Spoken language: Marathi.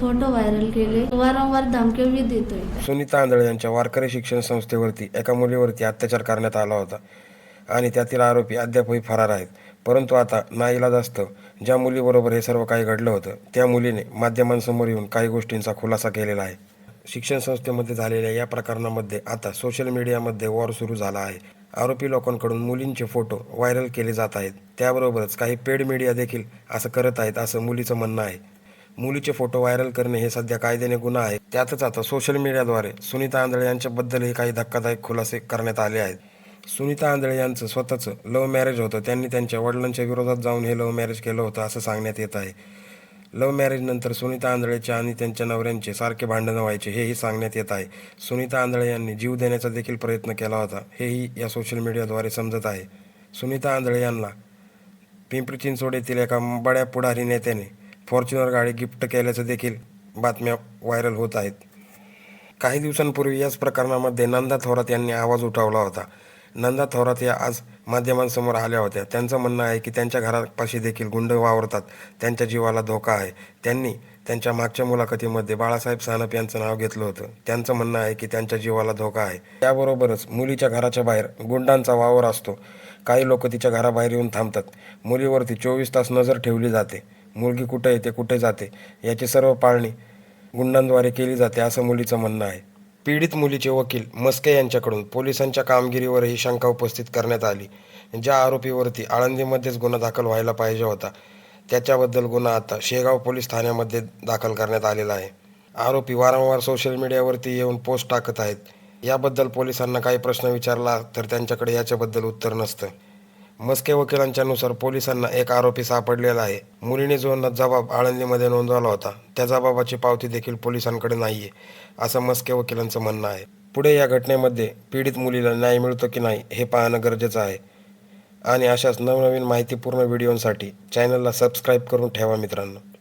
फोटो व्हायरल केले. वारंवार धमक्या देतोय. सुनीता आंधळे यांच्या वारकरी शिक्षण संस्थेवरती एका मुलीवरती अत्याचार करण्यात आला होता आणि त्यातील आरोपी अद्यापही फरार आहेत. परंतु आता नाईलाज असतं. ज्या मुलीबरोबर हे सर्व काही घडलं होतं त्या मुलीने माध्यमांसमोर येऊन काही गोष्टींचा खुलासा केलेला आहे. शिक्षण संस्थेमध्ये झालेल्या या प्रकरणामध्ये आता सोशल मीडियामध्ये वॉर सुरू झाला आहे. आरोपी लोकांकडून मुलींचे फोटो व्हायरल केले जात आहेत. त्याबरोबरच काही पेड मीडिया देखील असं करत आहेत असं मुलीचं म्हणणं आहे. मुलीचे फोटो व्हायरल करणे हे सध्या कायद्याने गुन्हा आहे. त्यातच आता सोशल मीडियाद्वारे सुनीता आंधळे यांच्याबद्दलही काही धक्कादायक खुलासे करण्यात आले आहेत. सुनीता आंधळे यांचं स्वतःचं लव्ह मॅरेज होतं. त्यांनी त्यांच्या वडिलांच्या विरोधात जाऊन हे लव्ह मॅरेज केलं होतं असं सांगण्यात येत आहे. लव्ह मॅरेजनंतर सुनीता आंधळेच्या आणि त्यांच्या नवऱ्यांचे सारखे भांडणं व्हायचे हेही सांगण्यात येत आहे. सुनीता आंधळे यांनी जीव देण्याचा देखील प्रयत्न केला होता हेही या सोशल मीडियाद्वारे समजत आहे. सुनीता आंधळे यांना पिंपरी चिंचवड येथील एका बड्या पुढारी नेत्याने फॉर्च्युनर गाडी गिफ्ट केल्याचं देखील बातम्या व्हायरल होत आहेत. काही दिवसांपूर्वी याच प्रकरणामध्ये नंदा थोरात यांनी आवाज उठवला होता. नंदा थोरात या आज माध्यमांसमोर आल्या होत्या. त्यांचं म्हणणं आहे की त्यांच्या घरापाशी देखील गुंड वावरतात. त्यांच्या जीवाला धोका आहे. त्यांनी त्यांच्या मागच्या मुलाखतीमध्ये बाळासाहेब सानप यांचं नाव घेतलं होतं. त्यांचं म्हणणं आहे की त्यांच्या जीवाला धोका आहे. त्याबरोबरच मुलीच्या घराच्या बाहेर गुंडांचा वावर असतो. काही लोक तिच्या घराबाहेर येऊन थांबतात. मुलीवरती चोवीस तास नजर ठेवली जाते. मुलगी कुठे येते कुठे जाते याची सर्व पाळणी गुंडांद्वारे केली जाते असं मुलीचं म्हणणं आहे. पीडित मुलीचे वकील मस्के यांच्याकडून पोलिसांच्या कामगिरीवरही शंका उपस्थित करण्यात आली. ज्या आरोपीवरती आळंदीमध्येच गुन्हा दाखल व्हायला पाहिजे होता त्याच्याबद्दल गुन्हा आता शेगाव पोलीस ठाण्यामध्ये दाखल करण्यात आलेला आहे. आरोपी वारंवार सोशल मीडियावरती येऊन पोस्ट टाकत आहेत. याबद्दल पोलिसांना काही प्रश्न विचारला तर त्यांच्याकडे याच्याबद्दल उत्तर नसतं. मस्के वकिलांच्यानुसार पोलिसांना एक आरोपी सापडलेला आहे. मुलीने जो जबाब आळंदीमध्ये नोंदवला होता त्या जबाबाची पावती देखील पोलिसांकडे नाही आहे असं मस्के वकिलांचं म्हणणं आहे. पुढे या घटनेमध्ये पीडित मुलीला न्याय मिळतो की नाही हे पाहणं गरजेचं आहे. आणि अशाच नवनवीन माहितीपूर्ण व्हिडिओंसाठी चॅनलला सबस्क्राईब करून ठेवा मित्रांनो.